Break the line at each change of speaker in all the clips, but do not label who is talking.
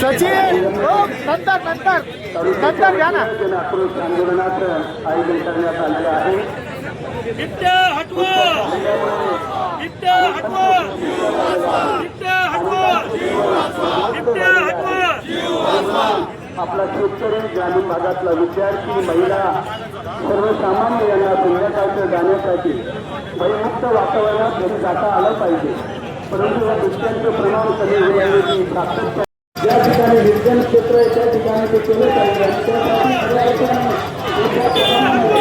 सचिन! नंतर नंतर. नंतर घ्या ना.
आंदोलनाचं आयोजन करण्यात आलेलं आहे
बिबट्या हटवा बिबट्या हटवा बिबट्या हटवा बिबट्या हटवा
आपला शेतकरी ग्रामीण भागातला विद्यार्थी महिला सर्वसामान्य यांना संध्याकाळच्या जाण्यासाठी भयमुक्त वातावरणात घरी जाता आलं पाहिजे. परंतु या प्रमाण कमी होण्याची सातत्य ज्या ठिकाणी विज्ञान क्षेत्र आहे त्या ठिकाणी ते केलं पाहिजे. त्यासाठी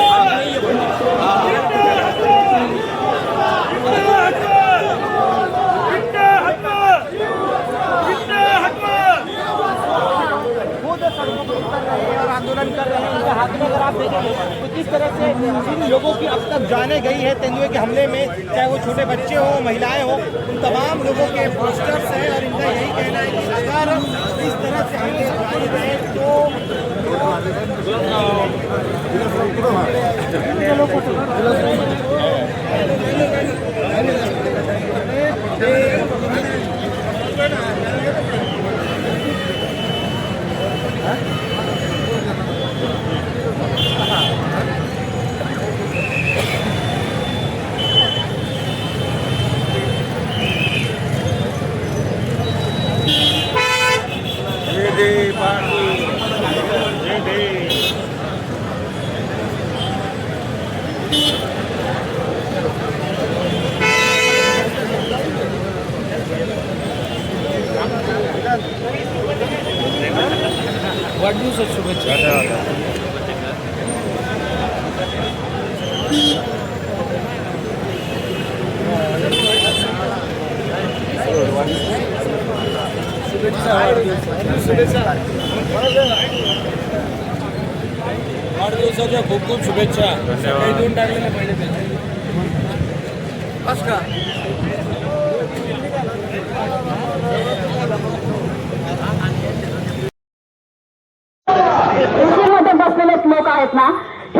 अब तक जाने गई है तेंदुए के हमले में, चाहे वो छोटे बच्चे हो, महिलाएँ हो, उन तमाम लोगों के पोस्टर्स हैं और इनका यही कहना है कि अगर इस तरह से आगे जारी रहे तो वाढदिवसाच्या शुभेच्छा. वाढदिवसाच्या खूप खूप शुभेच्छा. सकाळी देऊन टाकलेल्या पहिले बस का
कृषीमध्ये बसलेले लोक आहेत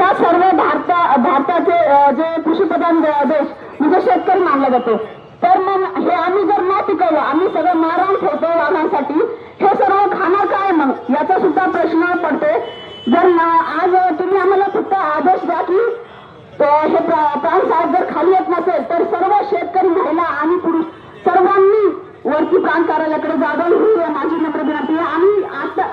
ना ह्या सर्व भारता भारताचे जे कृषीप्रधान देश म्हणजे शेतकरी मानला जातो. तर मग हे आम्ही जर न पिकवलं आम्ही सगळं मारून ठेवतो वाहनांसाठी हे सर्व खाणार काय मग? याचा सुद्धा प्रश्न पडते. जर आज तुम्ही आम्हाला फक्त आदेश द्या की हे प्राण साहेब जर खाली येत नसेल तर सर्व शेतकरी महिला आणि पुरुष सर्वांनी वरती प्राण कार्यालयाकडे जावं ही माझी नम्र विनंती आहे आणि आता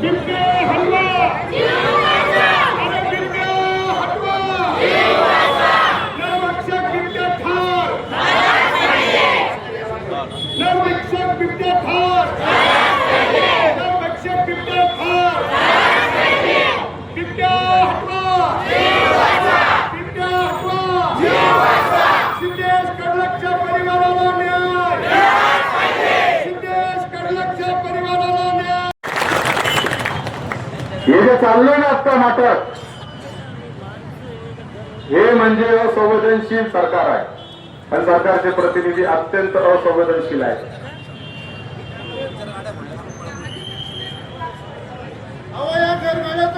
बिबट्या हटवा अरे बिबट्या हटवा नरभक्षक बिबट्या ठार नरभक्षक बिबट्या ठार नरभक्षक बिबट्या ठार बिबट्या हटवा बिबट्या हटवा सिद्धेश कडलकच्या परिवाराला न्याय सिद्धेश कडलकच्या परिवाराला न्याय
हे चाललंय ना आत्ता नाटक हे म्हणजे असंवेदनशील सरकार आहे. आणि सरकारचे प्रतिनिधी अत्यंत असंवेदनशील आहेत.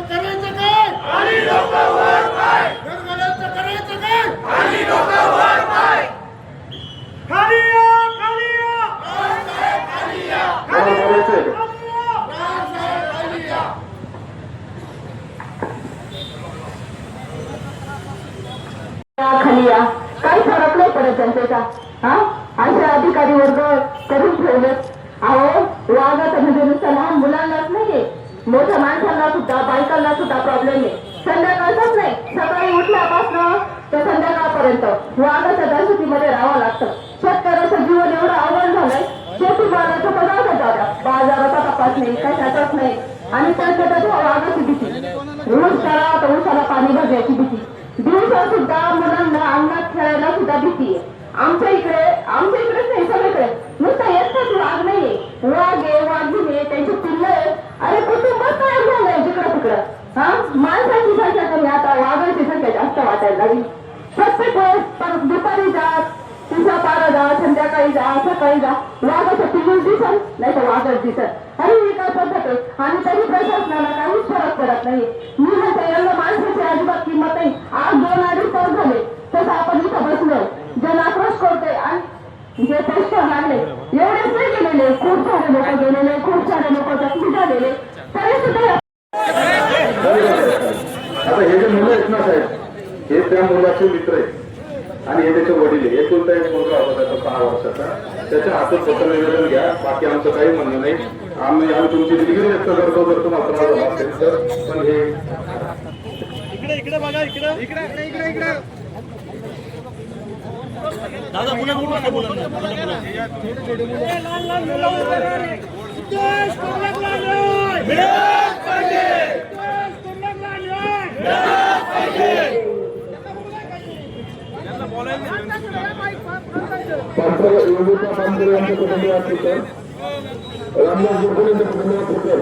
करायचं काय आणि घरमाल्याचं करायचं काय आणि खाली या खाली या
मला बोलायचंय का?
खाली या काही फरक नाही पडत जनतेचा. हा? असे अधिकारी वर्ग करून ठेवले. अहो वागत म्हणजे नुसतं लहान मुलांनाच नाही मोठ्या माणसांना सुद्धा बायकांना सुद्धा प्रॉब्लेम आहे. संध्याकाळचाच नाही. सकाळी उठल्यापासून तर संध्याकाळपर्यंत वाघाच्या दहशतीमध्ये राहावं लागतं. शेतकऱ्याचं जीवन एवढं अवघड झालंय. शेतीमालाचा पदार्थ जाता बाजाराचा तपास नाही कशाचाच नाही. आणि त्याच्यात वाघाची भीती. रोज करा तर उसाला पाणी भरण्याची भीती. दिवसा सुद्धा मुलांना अंगणात खेळायला सुद्धा भीती आमच्या इकडे आमच्या इकडेच नाही सगळीकडे. नुसतं येतात वाघ नाहीये. वाघ आहे वाघिणी आहे त्यांची पिल्लं. आहे अरे कुटुंब काय झालंय जिकडं तिकडं हा? माणसाची संख्या कमी. आता वाघांची संख्या जास्त वाटायला लागली. प्रत्येक वेळेस परत दुपारी जा तिसरा पारा जा संध्याकाळी जा सकाळी जा. वाघाचं पिल्लू दिसल नाही तर वाघच दिसत अरे ही काय पद्धत आहे? आणि तरी प्रशासनाला काहीच फरक पडत नाही. मी म्हणते यांना माणसाची अजिबात किंमत नाही आज दोन अडीच तास झाले तसं आपण इथं बसलो जन आक्रोश करतोय आणि जे प्रश्न लागले एवढेच नाही गेलेले खूप सारे लोक गेलेले खूप सारे लोक जखमी झालेले. तरी सुद्धा
आता हे जे मुलं आहेत ना साहेब हे त्या मुलाचे मित्र आहेत. आणि हे त्याचे वडील आहे एकुलता एक मुलगा होता त्याचा सहा वर्षाचा. त्याच्या हातून स्वतः निवेदन घ्या. बाकी आमचं काही म्हणणं नाही. आम्ही आम्ही तुमची दिलगिरी व्यक्त करतो जर तुम्हाला त्रास झाला असेल तर. पण हे
इकडे इकडे बघा इकडे. इकडे इकडे इकडे इकडे. दादा पुन्हा बोलू नका बोला
देश
তারপরে ইউরোপা বান্ধব রামদাস যেখানে থাকেন রামদাস যেখানে থাকেন